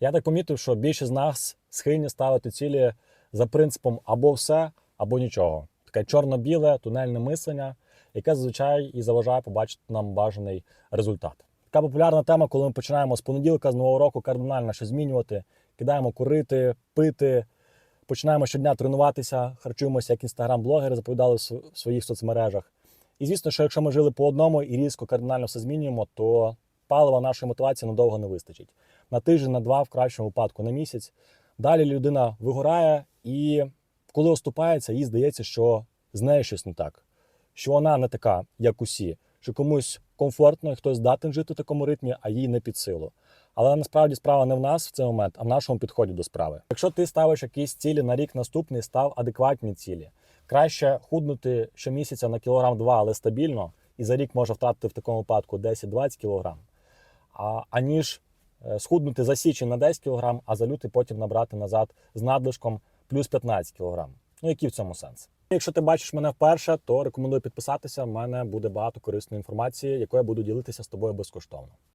Я так помітив, що більшість з нас схильні ставити цілі за принципом або все, або нічого. Таке чорно-біле тунельне мислення, яке зазвичай і заважає побачити нам бажаний результат. Така популярна тема, коли ми починаємо з понеділка, з нового року кардинально щось змінювати, кидаємо курити, пити, починаємо щодня тренуватися, харчуємося, як інстаграм-блогери заповідали в своїх соцмережах. І звісно, що якщо ми жили по одному і різко кардинально все змінюємо, то палива нашої мотивації надовго не вистачить. На тиждень, на два, в кращому випадку на місяць. Далі людина вигорає, і коли оступається, їй здається, що з нею щось не так, що вона не така, як усі, що комусь комфортно, і хтось здатен жити в такому ритмі, а їй не під силу. Але насправді справа не в нас в цей момент, а в нашому підході до справи. Якщо ти ставиш якісь цілі на рік наступний, став адекватні цілі. Краще худнути щомісяця на кілограм 2, але стабільно, і за рік може втратити в такому випадку 10-20 кілограм, аніж е, схуднути за січень на 10 кг, а за лютий потім набрати назад з надлишком плюс 15 кг. Ну який в цьому сенс? Якщо ти бачиш мене вперше, то рекомендую підписатися. У мене буде багато корисної інформації, якою я буду ділитися з тобою безкоштовно.